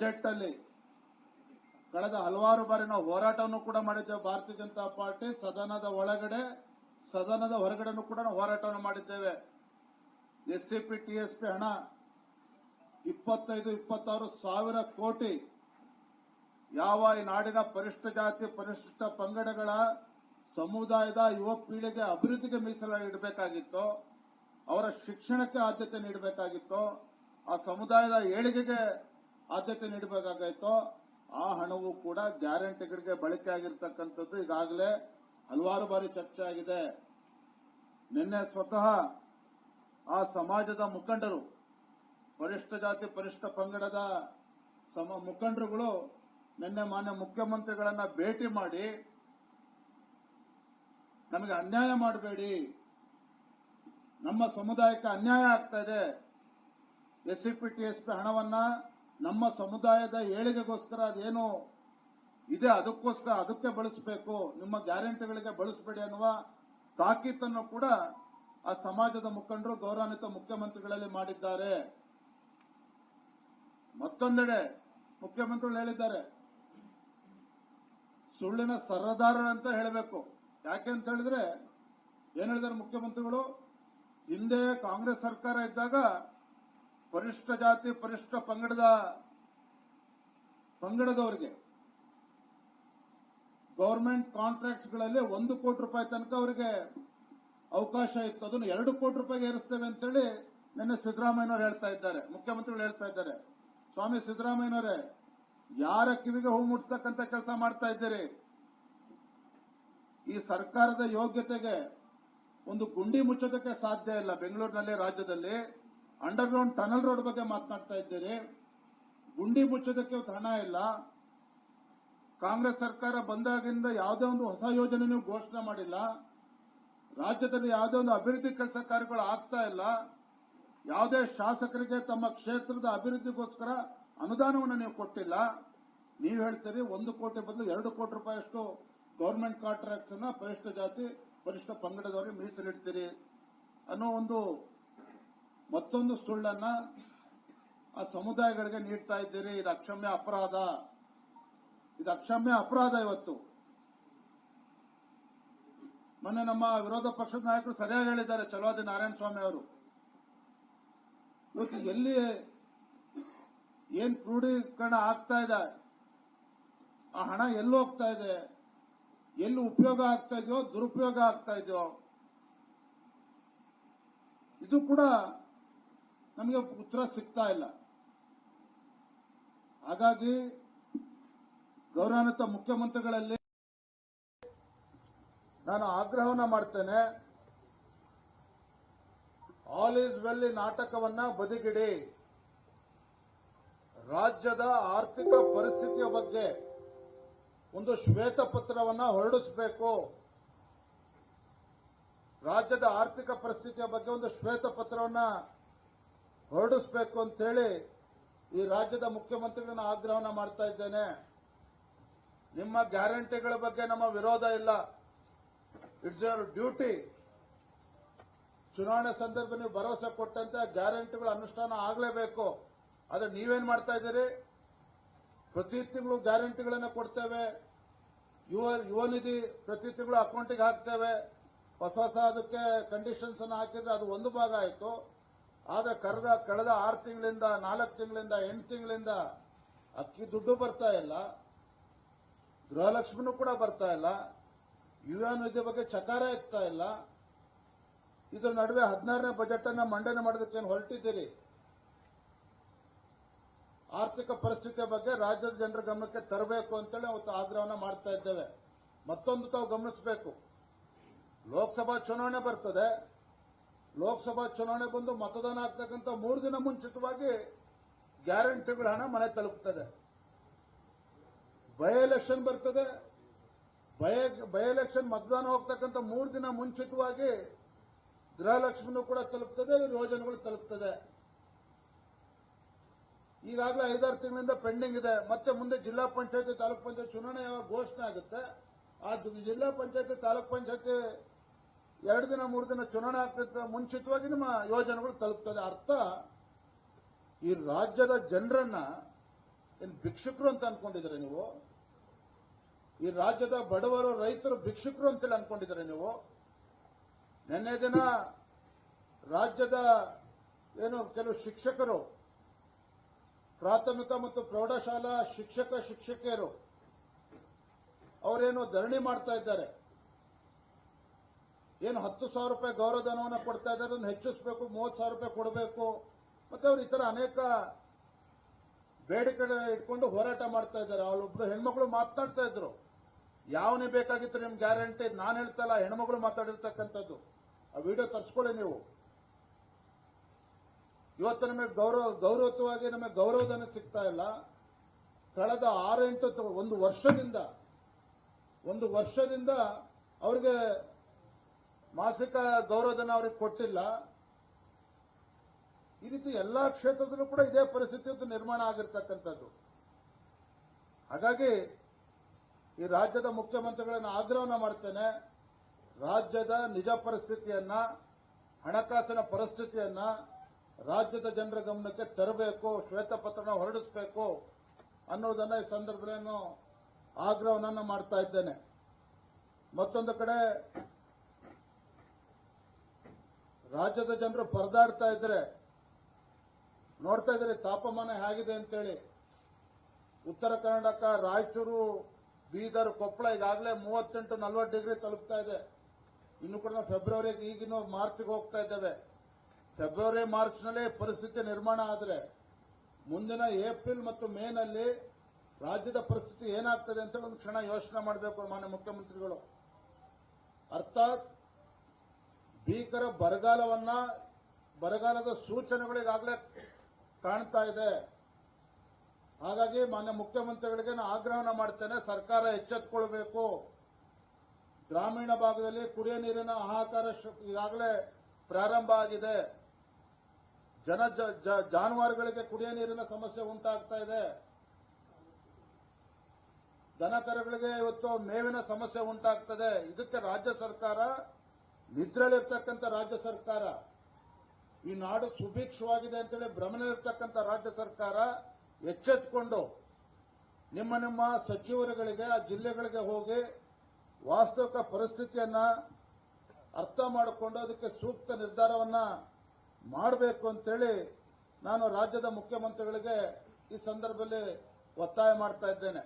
Budget ಅಲ್ಲಿ ಕಳೆದ ಹಲವಾರು ಬಾರಿ ನಾವು ಹೋರಾಟವನ್ನು ಕೂಡ ಮಾಡಿದ್ದೇವೆ. ಭಾರತೀಯ ಜನತಾ ಪಾರ್ಟಿ ಸದನದ ಒಳಗಡೆ, ಸದನದ ಹೊರಗಡೆನೂ ಕೂಡ ನಾವು ಹೋರಾಟವನ್ನು ಮಾಡಿದ್ದೇವೆ. ಎಸ್ಸಿಪಿ, ಟಿಎಸ್ಪಿ ಹಣ ಇಪ್ಪತ್ತೈದು, ಇಪ್ಪತ್ತಾರು ಸಾವಿರ ಕೋಟಿ ಯಾವ ಈ ನಾಡಿನ ಪರಿಷ್ಠ ಜಾತಿ ಪರಿಶಿಷ್ಟ ಪಂಗಡಗಳ ಸಮುದಾಯದ ಯುವ ಪೀಳಿಗೆ ಅಭಿವೃದ್ಧಿಗೆ ಮೀಸಲಾಗಿಡಬೇಕಾಗಿತ್ತು ಅವರ ಶಿಕ್ಷಣಕ್ಕೆ ಆದ್ಯತೆ ನೀಡಬೇಕಾಗಿತ್ತು, ಆ ಸಮುದಾಯದ ಏಳಿಗೆಗೆ ಆದ್ಯತೆ ನೀಡಬೇಕಾಗೈತೋ, ಆ ಹಣವು ಕೂಡ ಗ್ಯಾರಂಟಿಗಳಿಗೆ ಬಳಕೆ ಆಗಿರ್ತಕ್ಕಂಥದ್ದು ಈಗಾಗಲೇ ಹಲವಾರು ಬಾರಿ ಚರ್ಚೆ ಆಗಿದೆ. ನಿನ್ನೆ ಸ್ವತಃ ಆ ಸಮಾಜದ ಮುಖಂಡರು, ಪರಿಷ್ಠ ಜಾತಿ, ಪರಿಷ್ಠ ಪಂಗಡದ ಸಮ, ಮುಖಂಡರುಗಳು ನಿನ್ನೆ ಮಾನ್ಯ ಮುಖ್ಯಮಂತ್ರಿಗಳನ್ನ ಭೇಟಿ ಮಾಡಿ, ನಮಗೆ ಅನ್ಯಾಯ ಮಾಡಬೇಡಿ, ನಮ್ಮ ಸಮುದಾಯಕ್ಕೆ ಅನ್ಯಾಯ ಆಗ್ತಾ ಇದೆ S C P, T, S P ಹಣವನ್ನ ನಮ್ಮ ಸಮುದಾಯದ ಏಳಿಗೆಗೋಸ್ಕರ ಅದೇನು ಇದೆ, ಅದಕ್ಕೋಸ್ಕರ ಅದಕ್ಕೆ ಬಳಸಬೇಕು, ನಿಮ್ಮ ಗ್ಯಾರಂಟಿಗಳಿಗೆ ಬಳಸಬೇಡಿ ಅನ್ನುವ ತಾಕೀತನ್ನು ಕೂಡ ಆ ಸಮಾಜದ ಮುಖಂಡರು ಗೌರವಾನ್ವಿತ ಮುಖ್ಯಮಂತ್ರಿಗಳಲ್ಲಿ ಮಾಡಿದ್ದಾರೆ. ಮತ್ತೊಂದೆಡೆ ಮುಖ್ಯಮಂತ್ರಿಗಳು ಹೇಳಿದ್ದಾರೆ, ಸುಳ್ಳಿನ ಸರದಾರರಂತ ಹೇಳಬೇಕು. ಯಾಕೆ ಅಂತ ಹೇಳಿದ್ರೆ, ಏನ್ ಹೇಳಿದ್ದಾರೆ ಮುಖ್ಯಮಂತ್ರಿಗಳು? ಹಿಂದೆ ಕಾಂಗ್ರೆಸ್ ಸರ್ಕಾರ ಇದ್ದಾಗ ಪರಿಷ್ಠ ಜಾತಿ, ಪರಿಷ್ಠ ಪಂಗಡದ, ಪಂಗಡದವರಿಗೆ ಗೌರ್ಮೆಂಟ್ ಕಾಂಟ್ರಾಕ್ಟ್ಗಳಲ್ಲಿ ಒಂದು ಕೋಟಿ ರೂಪಾಯಿ ತನಕ ಅವರಿಗೆ ಅವಕಾಶ ಇತ್ತು. ಅದನ್ನು ಎರಡು ಕೋಟಿ ರೂಪಾಯಿಗೆ ಏರಿಸ್ತೇವೆ ಅಂತೇಳಿ ನಿನ್ನೆ ಸಿದ್ದರಾಮಯ್ಯನವರು ಹೇಳ್ತಾ ಇದ್ದಾರೆ, ಮುಖ್ಯಮಂತ್ರಿಗಳು ಹೇಳ್ತಾ ಇದ್ದಾರೆ. ಸ್ವಾಮಿ ಸಿದ್ದರಾಮಯ್ಯನವರೇ, ಯಾರ ಕಿವಿಗೆ ಹೂ ಮುಟ್ಸ್ತಕ್ಕಂತ ಕೆಲಸ ಮಾಡ್ತಾ ಇದ್ದೀರಿ? ಈ ಸರ್ಕಾರದ ಯೋಗ್ಯತೆಗೆ ಒಂದು ಗುಂಡಿ ಮುಚ್ಚೋದಕ್ಕೆ ಸಾಧ್ಯ ಇಲ್ಲ. ಬೆಂಗಳೂರಿನಲ್ಲಿ, ರಾಜ್ಯದಲ್ಲಿ ಅಂಡರ್ ಗ್ರೌಂಡ್ ಟನಲ್ ರೋಡ್ ಬಗ್ಗೆ ಮಾತನಾಡ್ತಾ ಇದ್ದೀರಿ. ಗುಂಡಿ ಮುಚ್ಚೋದಕ್ಕೆ ಹಣ ಇಲ್ಲ. ಕಾಂಗ್ರೆಸ್ ಸರ್ಕಾರ ಬಂದಾಗಿಂದ ಯಾವುದೇ ಒಂದು ಹೊಸ ಯೋಜನೆ ನೀವು ಘೋಷಣೆ ಮಾಡಿಲ್ಲ. ರಾಜ್ಯದಲ್ಲಿ ಯಾವುದೇ ಒಂದು ಅಭಿವೃದ್ಧಿ ಕೆಲಸ ಕಾರ್ಯಗಳು ಆಗ್ತಾ ಇಲ್ಲ. ಯಾವುದೇ ಶಾಸಕರಿಗೆ ತಮ್ಮ ಕ್ಷೇತ್ರದ ಅಭಿವೃದ್ಧಿಗೋಸ್ಕರ ಅನುದಾನವನ್ನು ನೀವು ಕೊಟ್ಟಿಲ್ಲ. ನೀವು ಹೇಳ್ತೀರಿ ಒಂದು ಕೋಟಿ ಬದಲು ಎರಡು ಕೋಟಿ ರೂಪಾಯಿಯಷ್ಟು ಗೌರ್ಮೆಂಟ್ ಕಾಂಟ್ರಾಕ್ಟ್ ಅನ್ನ ಪರಿಷ್ಠ ಜಾತಿ, ಪರಿಷ್ಠ ಪಂಗಡದವರಿಗೆ ಮೀಸಲಿಡ್ತೀರಿ ಅನ್ನೋ ಒಂದು ಮತ್ತೊಂದು ಸುಳ್ಳನ್ನ ಆ ಸಮುದಾಯಗಳಿಗೆ ನೀಡ್ತಾ ಇದ್ದೀರಿ. ಇದು ಅಕ್ಷಮ್ಯ ಅಪರಾಧ. ಇದು ಅಕ್ಷಮ್ಯ ಅಪರಾಧ ಇವತ್ತು. ಮೊನ್ನೆ ನಮ್ಮ ವಿರೋಧ ಪಕ್ಷದ ನಾಯಕರು ಸರಿಯಾಗಿ ಹೇಳಿದ್ದಾರೆ. ಚಲೋದಿ ನಾರಾಯಣ ಸ್ವಾಮಿ ಅವರು. ಇವತ್ತು ಎಲ್ಲಿ ಏನ್ ಕ್ರೋಢೀಕರಣ ಆಗ್ತಾ ಇದೆ? ಆ ಹಣ ಎಲ್ಲಿ ಹೋಗ್ತಾ ಇದೆ? ಎಲ್ಲಿ ಉಪಯೋಗ ಆಗ್ತಾ ಇದೆಯೋ, ದುರುಪಯೋಗ ಆಗ್ತಾ ಇದೆಯೋ? ಇದು ಕೂಡ ನಮಗೆ ಉತ್ತರ ಸಿಗ್ತಾ ಇಲ್ಲ. ಹಾಗಾಗಿ ಗೌರವಾನ್ವಿತ ಮುಖ್ಯಮಂತ್ರಿಗಳಲ್ಲಿ ನಾನು ಆಗ್ರಹವನ್ನ ಮಾಡ್ತೇನೆ. ಆಲ್ ಈಸ್ ವೆಲ್ ನಾಟಕವನ್ನ ಬದಿಗಿಡಿ. ರಾಜ್ಯದ ಆರ್ಥಿಕ ಪರಿಸ್ಥಿತಿಯ ಬಗ್ಗೆ ಒಂದು ಶ್ವೇತಪತ್ರವನ್ನ ಹೊರಡಿಸಬೇಕು. ರಾಜ್ಯದ ಆರ್ಥಿಕ ಪರಿಸ್ಥಿತಿಯ ಬಗ್ಗೆ ಒಂದು ಶ್ವೇತಪತ್ರವನ್ನ ಹೊರಡಿಸಬೇಕು ಅಂತೇಳಿ ಈ ರಾಜ್ಯದ ಮುಖ್ಯಮಂತ್ರಿಗಳನ್ನ ಆಗ್ರಹನ ಮಾಡ್ತಾ ಇದ್ದೇನೆ. ನಿಮ್ಮ ಗ್ಯಾರಂಟಿಗಳ ಬಗ್ಗೆ ನಮ್ಮ ವಿರೋಧ ಇಲ್ಲ. ಇಟ್ಸ್ ಯುವರ್ ಡ್ಯೂಟಿ ಚುನಾವಣೆ ಸಂದರ್ಭ ನೀವು ಭರವಸೆ ಕೊಟ್ಟಂತೆ ಗ್ಯಾರಂಟಿಗಳು ಅನುಷ್ಠಾನ ಆಗಲೇಬೇಕು. ಆದರೆ ನೀವೇನ್ ಮಾಡ್ತಾ ಇದ್ದೀರಿ? ಪ್ರತಿ ತಿಂಗಳು ಗ್ಯಾರಂಟಿಗಳನ್ನ ಕೊಡ್ತೇವೆ. ಯುವ ಯುವ ನಿಧಿ ಪ್ರತಿ ತಿಂಗಳು ಅಕೌಂಟಿಗೆ ಹಾಕ್ತೇವೆ. ಹೊಸ ಹೊಸ ಅದಕ್ಕೆ ಕಂಡೀಷನ್ಸ್ ಅನ್ನು ಹಾಕಿದ್ರೆ ಅದು ಒಂದು ಭಾಗ ಆಯಿತು. ಆದ್ರೆ ಕರೆದ, ಕಳೆದ ಆರು ತಿಂಗಳಿಂದ, ನಾಲ್ಕು ತಿಂಗಳಿಂದ, ಎಂಟು ತಿಂಗಳಿಂದ ಅಕ್ಕಿ ದುಡ್ಡು ಬರ್ತಾ ಇಲ್ಲ. ಗೃಹಲಕ್ಷ್ಮಿನೂ ಕೂಡ ಬರ್ತಾ ಇಲ್ಲ. ಯುವ ನಿಧಿ ಬಗ್ಗೆ ಚಕಾರ ಎತ್ತಾ ಇಲ್ಲ. ಇದ್ರ ನಡುವೆ ಹದಿನಾರನೇ ಬಜೆಟ್ ಅನ್ನ ಮಂಡನೆ ಮಾಡೋದಕ್ಕೆ ಏನು ಹೊರಟಿದ್ದೀರಿ? ಆರ್ಥಿಕ ಪರಿಸ್ಥಿತಿಯ ಬಗ್ಗೆ ರಾಜ್ಯದ ಜನರ ಗಮನಕ್ಕೆ ತರಬೇಕು ಅಂತೇಳಿ ಅವತ್ತು ಆಗ್ರಹವನ್ನ ಮಾಡ್ತಾ ಇದ್ದೇವೆ. ಮತ್ತೊಂದು ತಾವು ಗಮನಿಸಬೇಕು. ಲೋಕಸಭಾ ಚುನಾವಣೆ ಬರ್ತದೆ. ಲೋಕಸಭಾ ಚುನಾವಣೆ ಬಂದು ಮತದಾನ ಆಗ್ತಕ್ಕಂಥ ಮೂರು ದಿನ ಮುಂಚಿತವಾಗಿ ಗ್ಯಾರಂಟಿಗಳ ಹಣ ಮನೆ ತಲುಪುತ್ತದೆ ಬೈ ಎಲೆಕ್ಷನ್ ಬರ್ತದೆ. ಬೈ ಎಲೆಕ್ಷನ್ ಮತದಾನ ಹೋಗ್ತಕ್ಕಂಥ ಮೂರು ದಿನ ಮುಂಚಿತವಾಗಿ ಗೃಹಲಕ್ಷ್ಮಿನೂ ಕೂಡ ತಲುಪ್ತದೆ, ಯೋಜನೆಗಳು ತಲುಪ್ತದೆ. ಈಗಾಗಲೇ ಐದಾರು ತಿಂಗಳಿಂದ ಪೆಂಡಿಂಗ್ ಇದೆ. ಮತ್ತೆ ಮುಂದೆ ಜಿಲ್ಲಾ ಪಂಚಾಯತಿ, ತಾಲೂಕ್ ಪಂಚಾಯತ್ ಚುನಾವಣೆ ಯಾವಾಗ ಘೋಷಣೆ ಆಗುತ್ತೆ, ಆ ಜಿಲ್ಲಾ ಪಂಚಾಯತಿ, ತಾಲೂಕ್ ಪಂಚಾಯತಿ ಎರಡು ದಿನ, ಮೂರು ದಿನ ಚುನಾವಣೆ ಆಗ್ತಿದ್ದ ಮುಂಚಿತವಾಗಿ ನಿಮ್ಮ ಯೋಜನೆಗಳು ತಲುಪ್ತದೆ. ಅರ್ಥ, ಈ ರಾಜ್ಯದ ಜನರನ್ನ ಏನು ಭಿಕ್ಷುಕರು ಅಂತ ಅನ್ಕೊಂಡಿದ್ರೆ ನೀವು? ಈ ರಾಜ್ಯದ ಬಡವರು, ರೈತರು ಭಿಕ್ಷುಕರು ಅಂತೇಳಿ ಅನ್ಕೊಂಡಿದ್ರೆ ನೀವು? ನಿನ್ನೆ ದಿನ ರಾಜ್ಯದ ಏನು ಕೆಲವು ಶಿಕ್ಷಕರು, ಪ್ರಾಥಮಿಕ ಮತ್ತು ಪ್ರೌಢಶಾಲಾ ಶಿಕ್ಷಕ, ಶಿಕ್ಷಕಿಯರು, ಅವರೇನು ಧರಣಿ ಮಾಡ್ತಾ ಇದ್ದಾರೆ. ಏನು ಹತ್ತು ಸಾವಿರ ರೂಪಾಯಿ ಗೌರವಧನವನ್ನು ಕೊಡ್ತಾ ಇದ್ದಾರೆ, ಅದನ್ನು ಹೆಚ್ಚಿಸಬೇಕು, ಮೂವತ್ತು ಸಾವಿರ ರೂಪಾಯಿ ಕೊಡಬೇಕು. ಮತ್ತೆ ಅವ್ರು ಈ ಥರ ಅನೇಕ ಬೇಡಿಕೆ ಇಟ್ಕೊಂಡು ಹೋರಾಟ ಮಾಡ್ತಾ ಇದ್ದಾರೆ. ಅವಳೊಬ್ರು ಹೆಣ್ಮಕ್ಳು ಮಾತನಾಡ್ತಾ ಇದ್ರು. ಯಾವನೇ ಬೇಕಾಗಿತ್ತು ನಿಮ್ ಗ್ಯಾರಂಟಿ, ನಾನು ಹೇಳ್ತಲ್ಲ ಹೆಣ್ಮಗಳು ಮಾತಾಡಿರ್ತಕ್ಕಂಥದ್ದು. ಆ ವಿಡಿಯೋ ತರಿಸ್ಕೊಳ್ಳಿ ನೀವು. ಇವತ್ತು ನಮಗೆ ಗೌರವ, ಗೌರವತ್ವವಾಗಿ ನಮಗೆ ಗೌರವಧನ ಸಿಗ್ತಾ ಇಲ್ಲ. ಕಳೆದ ಆರು ಎಂಟು ಒಂದು ವರ್ಷದಿಂದ ಒಂದು ವರ್ಷದಿಂದ ಅವ್ರಿಗೆ ಮಾಸಿಕ ಗೌರವಧನ ಅವ್ರಿಗೆ ಕೊಟ್ಟಿಲ್ಲ. ಈ ರೀತಿ ಎಲ್ಲಾ ಕ್ಷೇತ್ರದಲ್ಲೂ ಕೂಡ ಇದೇ ಪರಿಸ್ಥಿತಿ ನಿರ್ಮಾಣ ಆಗಿರ್ತಕ್ಕಂಥದ್ದು. ಹಾಗಾಗಿ ಈ ರಾಜ್ಯದ ಮುಖ್ಯಮಂತ್ರಿಗಳನ್ನ ಆಗ್ರಹವನ್ನು ಮಾಡ್ತೇನೆ. ರಾಜ್ಯದ ನಿಜ ಪರಿಸ್ಥಿತಿಯನ್ನ, ಹಣಕಾಸಿನ ಪರಿಸ್ಥಿತಿಯನ್ನ ರಾಜ್ಯದ ಜನರ ಗಮನಕ್ಕೆ ತರಬೇಕು ಶ್ವೇತಪತ್ರನ ಹೊರಡಿಸಬೇಕು ಅನ್ನೋದನ್ನ ಈ ಸಂದರ್ಭದಲ್ಲಿ ನಾನು ಆಗ್ರಹವನ್ನ ಮಾಡ್ತಾ ಇದ್ದೇನೆ. ಮತ್ತೊಂದು ಕಡೆ ರಾಜ್ಯದ ಜನರು ಪರದಾಡ್ತಾ ಇದ್ರೆ, ನೋಡ್ತಾ ಇದ್ರೆ ತಾಪಮಾನ ಹೇಗಿದೆ ಅಂತೇಳಿ. ಉತ್ತರ ಕರ್ನಾಟಕ, ರಾಯಚೂರು, ಬೀದರ್, ಕೊಪ್ಪಳ ಈಗಾಗಲೇ ಮೂವತ್ತೆಂಟು ನಲವತ್ತು ಡಿಗ್ರಿ ತಲುಪ್ತಾ ಇದೆ. ಇನ್ನು ಕೂಡ ನಾವು ಫೆಬ್ರವರಿಗೆ ಈಗಿನ ಮಾರ್ಚ್ಗೆ ಹೋಗ್ತಾ ಇದ್ದೇವೆ. ಫೆಬ್ರವರಿ ಮಾರ್ಚ್ನಲ್ಲೇ ಪರಿಸ್ಥಿತಿ ನಿರ್ಮಾಣ ಆದರೆ, ಮುಂದಿನ ಏಪ್ರಿಲ್ ಮತ್ತು ಮೇನಲ್ಲಿ ರಾಜ್ಯದ ಪರಿಸ್ಥಿತಿ ಏನಾಗ್ತದೆ ಅಂತ ಒಂದು ಕ್ಷಣ ಯೋಚನೆ ಮಾಡಬೇಕು ಮಾನ್ಯ ಮುಖ್ಯಮಂತ್ರಿಗಳು. ಅರ್ಥಾತ್ ಭೀಕರ ಬರಗಾಲವನ್ನ, ಬರಗಾಲದ ಸೂಚನೆಗಳಿಗಾಗಲೇ ಕಾಣ್ತಾ ಇದೆ. ಹಾಗಾಗಿ ಮಾನ್ಯ ಮುಖ್ಯಮಂತ್ರಿಗಳಿಗೆ ನಾನು ಆಗ್ರಹನ ಮಾಡ್ತೇನೆ. ಸರ್ಕಾರ ಎಚ್ಚೆತ್ತುಕೊಳ್ಬೇಕು ಗ್ರಾಮೀಣ ಭಾಗದಲ್ಲಿ ಕುಡಿಯ ನೀರಿನ ಹಾಹಾಕಾರ ಈಗಾಗಲೇ ಪ್ರಾರಂಭ ಆಗಿದೆ. ಜನ ಜಾನುವಾರುಗಳಿಗೆ ಕುಡಿಯ ನೀರಿನ ಸಮಸ್ಯೆ ಉಂಟಾಗ್ತಾ ಇದೆ. ದನಕರುಗಳಿಗೆ ಇವತ್ತು ಮೇವಿನ ಸಮಸ್ಯೆ ಉಂಟಾಗ್ತದೆ. ಇದಕ್ಕೆ ರಾಜ್ಯ ಸರ್ಕಾರ ನಿದ್ರೆಯಲ್ಲಿರ್ತಕ್ಕಂಥ ರಾಜ್ಯ ಸರ್ಕಾರ, ಈ ನಾಡು ಸುಭಿಕ್ಷವಾಗಿದೆ ಅಂತೇಳಿ ಭ್ರಮಣಲ್ಲಿರ್ತಕ್ಕಂಥ ರಾಜ್ಯ ಸರ್ಕಾರ ಎಚ್ಚೆತ್ಕೊಂಡು ನಿಮ್ಮ ನಿಮ್ಮ ಸಚಿವರುಗಳಿಗೆ, ಆ ಜಿಲ್ಲೆಗಳಿಗೆ ಹೋಗಿ ವಾಸ್ತವಿಕ ಪರಿಸ್ಥಿತಿಯನ್ನ ಅರ್ಥ ಮಾಡಿಕೊಂಡು ಅದಕ್ಕೆ ಸೂಕ್ತ ನಿರ್ಧಾರವನ್ನ ಮಾಡಬೇಕು ಅಂತೇಳಿ ನಾನು ರಾಜ್ಯದ ಮುಖ್ಯಮಂತ್ರಿಗಳಿಗೆ ಈ ಸಂದರ್ಭದಲ್ಲಿ ಒತ್ತಾಯ ಮಾಡ್ತಾ ಇದ್ದೇನೆ.